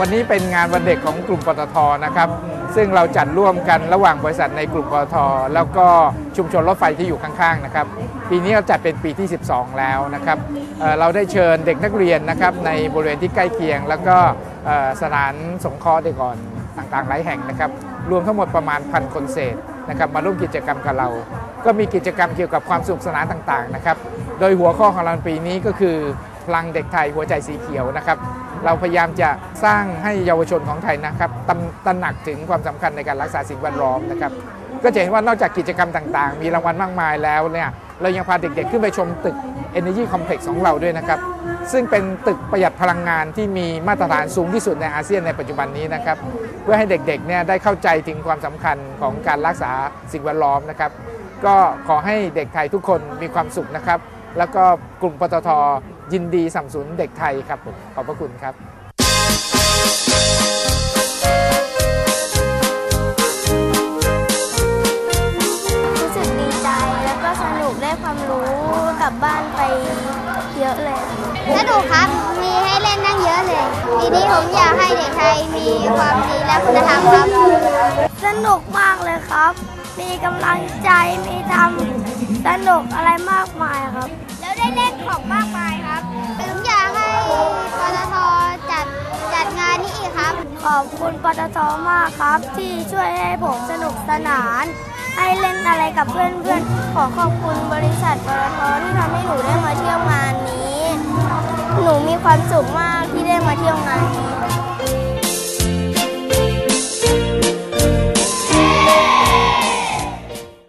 วันนี้เป็นงานวันเด็กของกลุ่มปตทนะครับซึ่งเราจัดร่วมกันระหว่างบริษัทในกลุ่มปตทแล้วก็ชุมชนรถไฟที่อยู่ข้างๆนะครับปีนี้เราจัดเป็นปีที่ 12 แล้วนะครับเเราได้เชิญเด็กนักเรียนนะครับในบริเวณที่ใกล้เคียง แล้วก็สถานสงเคราะห์เด็กอ่อนต่างๆหลายแห่งนะครับรวมทั้งหมดประมาณพันคนเศษนะครับมาร่วมกิจกรรมกับเรา ก็มีกิจกรรมเกี่ยวกับความสนุกสนานต่างๆนะครับโดยหัวข้อของเราในปีนี้ก็คือ พลังเด็กไทยหัวใจสีเขียวนะครับเราพยายามจะสร้างให้เยาวชนของไทยนะครับตระตระหนักถึงความสำคัญในการรักษาสิ่งแวดล้อมนะครับก็จะเห็นว่านอกจากกิจกรรมต่างๆ มีรางวัลมากมายแล้วเนี่ยเรายังพาเด็กๆ ขึ้นไปชมตึก Energy Complex ของเราด้วยนะครับ ซึ่งเป็นตึกประหยัดพลังงานที่มีมาตรฐานสูงที่สุดในอาเซียนในปัจจุบันนี้นะครับ เพื่อให้เด็กๆเนี่ยได้เข้าใจถึงความสำคัญของการรักษาสิ่งแวดล้อมนะครับ ก็ขอให้เด็กไทยทุกคนมีความสุขนะครับ แล้วก็กลุ่มปตท ยินดีสนับสนุนเด็กไทยครับผมขอบพระคุณครับรู้สึกดีใจแล้วก็สนุกได้ความรู้กลับบ้านไปเยอะเลยสนุกครับมีให้เล่นนั่งเยอะเลยปีนี้ผมอยากให้เด็กไทยมีความดีและคุณธรรมครับสนุกมากเลยครับ มีกำลังใจมีทำสนุกอะไรมากมายครับ แล้วได้เล่นของมาก อบคุณปตทมากครับ ที่ช่วยให้ผมสนุกสนาน ให้เล่นอะไรกับเพื่อนๆ ขอขอบคุณบริษัทปตทที่ทำให้หนูได้มาเที่ยวงานนี้ หนูมีความสุขมากที่ได้มาเที่ยวงานนี้